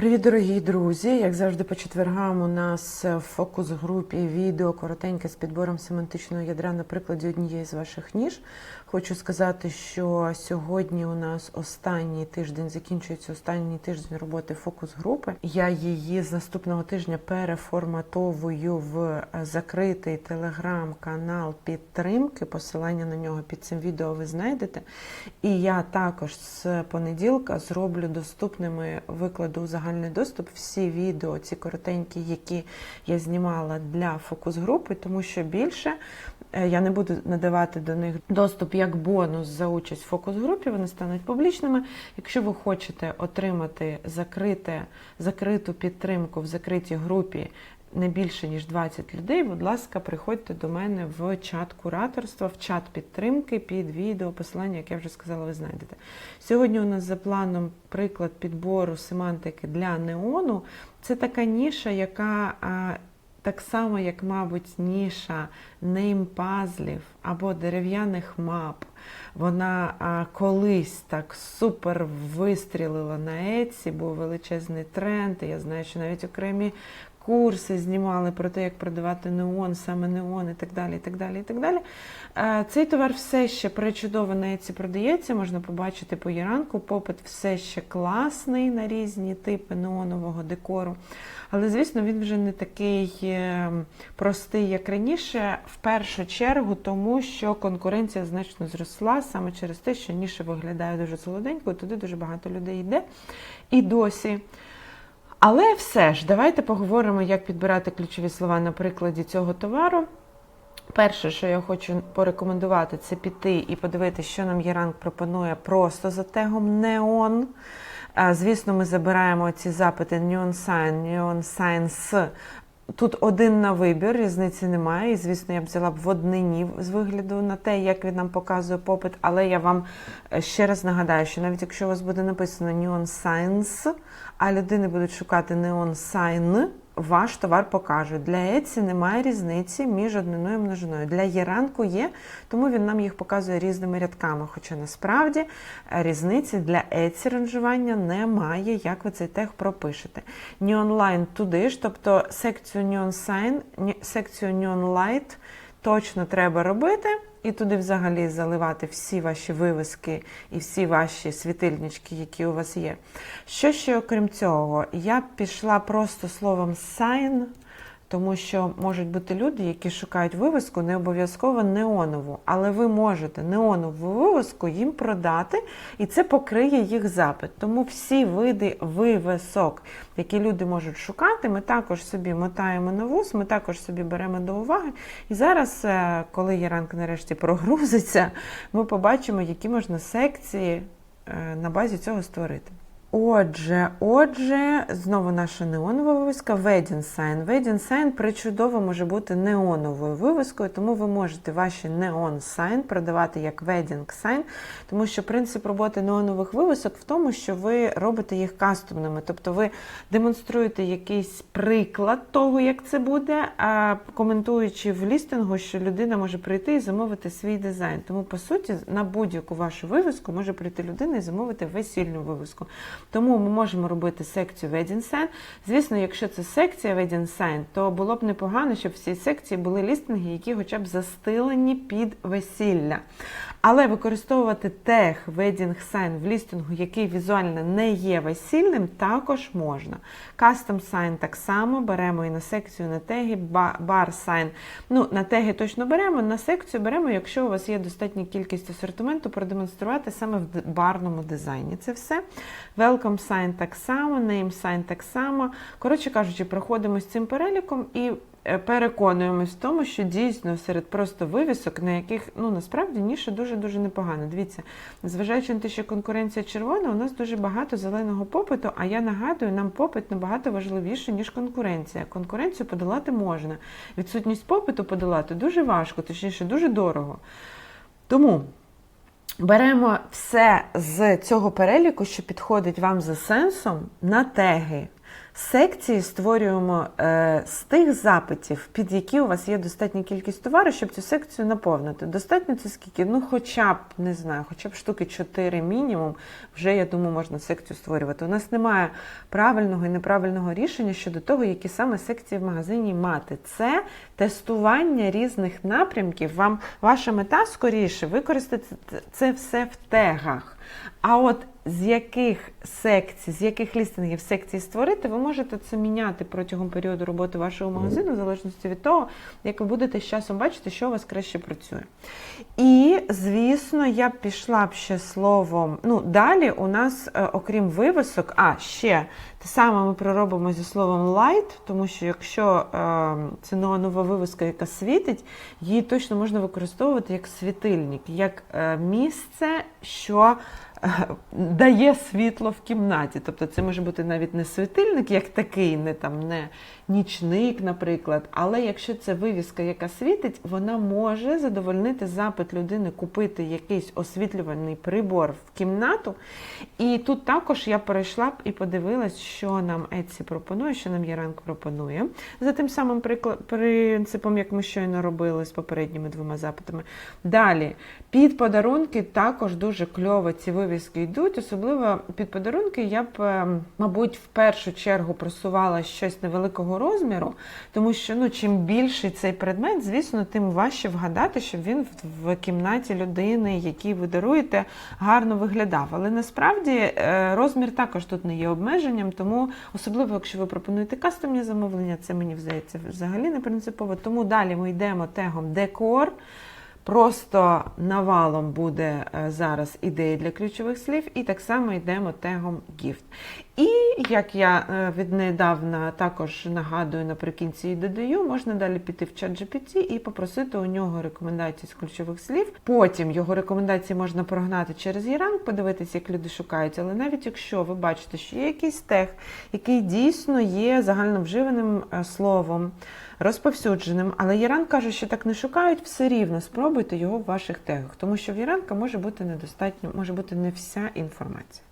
Привіт, дорогі друзі! Як завжди, по четвергам у нас в фокус-групі відео коротеньке з підбором семантичного ядра на прикладі однієї з ваших ніж. Хочу сказати, що сьогодні у нас останній тиждень закінчується останній тиждень роботи фокус-групи. Я її з наступного тижня переформатовую в закритий телеграм-канал підтримки. Посилання на нього під цим відео ви знайдете. І я також з понеділка зроблю доступними викладу у загальний доступ всі відео, ці коротенькі, які я знімала для фокус-групи, тому що більше е, я не буду надавати до них доступ як бонус за участь в фокус-групі, вони стануть публічними. Якщо ви хочете отримати закрите, закриту підтримку в закритій групі. Не більше ніж 20 людей, будь ласка, приходьте до мене в чат кураторства, в чат підтримки під відео, посилання, як я вже сказала, ви знайдете. Сьогодні у нас за планом приклад підбору семантики для неону. Це така ніша, яка так само, як, мабуть, ніша неймпазлів або дерев'яних мап. Вона а, колись так супер вистрілила на Еці, був величезний тренд. і Я знаю, що навіть окремі курси знімали про те, як продавати неон, саме неон і так далі. і так далі, і так далі. Е, Цей товар все ще пречудово на Еці продається, можна побачити по Єранку. Попит все ще класний на різні типи неонового декору. Але, звісно, він вже не такий е, простий, як раніше, в першу чергу, тому що конкуренція значно зросла саме через те, що ніша виглядає дуже солоденькою, туди дуже багато людей йде. І досі. Але все ж, давайте поговоримо, як підбирати ключові слова на прикладі цього товару. Перше, що я хочу порекомендувати, це піти і подивитися, що нам Єранг пропонує просто за тегом Неон. Звісно, ми забираємо ці запити Neon Sign, Neon Science. Тут один на вибір, різниці немає. І, звісно, я б взяла б в однині з вигляду на те, як він нам показує попит. Але я вам ще раз нагадаю, що навіть якщо у вас буде написано Neon Science, а людини будуть шукати Neon Sign, ваш товар покажуть. Для Etsy немає різниці між одниною і множиною. Для Єранку є, тому він нам їх показує різними рядками. Хоча насправді різниці для Etsy ранжування немає, як ви цей тег пропишете. Neon Line туди ж, тобто секцію Neon Sign, секцію Neon Light точно треба робити. І туди взагалі заливати всі ваші вивіски і всі ваші світильнички, які у вас є. Що ще, окрім цього, я пішла просто словом sign, тому що можуть бути люди, які шукають вивіску, не обов'язково неонову, але ви можете неонову вивіску їм продати, і це покриє їх запит. Тому всі види вивісок, які люди можуть шукати, ми також собі мотаємо на вуз, ми також собі беремо до уваги. І зараз, коли Яранк нарешті прогрузиться, ми побачимо, які можна секції на базі цього створити. Отже, отже, знову наша неонова вивіска Wedding Sign. Wedding Sign причудово може бути неоновою вивіскою, тому ви можете ваші Neon Sign продавати як Wedding Sign, тому що принцип роботи неонових вивісок в тому, що ви робите їх кастомними, тобто ви демонструєте якийсь приклад того, як це буде, а коментуючи в лістингу, що людина може прийти і замовити свій дизайн. Тому, по суті, на будь-яку вашу вивіску може прийти людина і замовити весільну вивіску. Тому ми можемо робити секцію Wedding. Звісно, якщо це секція Wedding Sign, то було б непогано, щоб в цій секції були лістинги, які хоча б застилені під весілля. Але використовувати тег Wedding Sign в лістингу, який візуально не є весільним, також можна. Custom Sign так само беремо і на секцію на теги, Bar Sign. Ну, на теги точно беремо, на секцію беремо, якщо у вас є достатня кількість асортименту, продемонструвати саме в барному дизайні. Це все. Welcome Sign так само, Name Sign так само. Коротше кажучи, проходимо з цим переліком і переконуємось в тому, що дійсно серед просто вивісок, на яких ну насправді ніша дуже-дуже непогана. Дивіться, незважаючи на те, що конкуренція червона, у нас дуже багато зеленого попиту, а я нагадую, нам попит набагато важливіше, ніж конкуренція. Конкуренцію подолати можна. Відсутність попиту подолати дуже важко, точніше, дуже дорого. Тому. Беремо все з цього переліку, що підходить вам за сенсом, на теги. Секції створюємо е, з тих запитів, під які у вас є достатня кількість товару, щоб цю секцію наповнити. Достатньо це скільки? Ну, хоча б не знаю, хоча б штуки 4 мінімум. Вже я думаю, можна секцію створювати. У нас немає правильного і неправильного рішення щодо того, які саме секції в магазині мати. Це тестування різних напрямків. Вам ваша мета скоріше використати це все в тегах. А от з яких секцій, з яких лістингів секції створити, ви можете це міняти протягом періоду роботи вашого магазину, в залежності від того, як ви будете з часом бачити, що у вас краще працює. І, звісно, я б пішла б ще словом. Ну, далі у нас, е, окрім вивисок, а ще те саме ми проробимо зі словом light, тому що якщо е, це нова нова вивиска, яка світить, її точно можна використовувати як світильник, як е, місце, що дає світло в кімнаті. Тобто це може бути навіть не світильник, як такий, не там не нічник, наприклад. Але якщо це вивіска, яка світить, вона може задовольнити запит людини купити якийсь освітлювальний прибор в кімнату. І тут також я перейшла б і подивилась, що нам Etsy пропонує, що нам Яранк пропонує. За тим самим принципом, як ми щойно робили з попередніми двома запитами. Далі, під подарунки також дуже кльово ці вивіски йдуть. Особливо під подарунки я б, е, мабуть, в першу чергу просувала щось невеликого розміру, тому що ну, чим більший цей предмет, звісно, тим важче вгадати, щоб він в, кімнаті людини, якій ви даруєте, гарно виглядав. Але насправді е, розмір також тут не є обмеженням, тому особливо, якщо ви пропонуєте кастомні замовлення, це мені здається взагалі не принципово. Тому далі ми йдемо тегом декор. Просто навалом буде е, зараз ідеї для ключових слів, і так само йдемо тегом gift. І як я е, віднедавна також нагадую наприкінці і додаю, можна далі піти в чат GPT і попросити у нього рекомендації з ключових слів. Потім його рекомендації можна прогнати через Єранг, подивитися, як люди шукають. Але навіть якщо ви бачите, що є якийсь тег, який дійсно є загальновживаним е, словом, розповсюдженим, але Єран каже, що так не шукають, все рівно спробуйте його в ваших тегах, тому що в Єранка може бути недостатньо, може бути не вся інформація.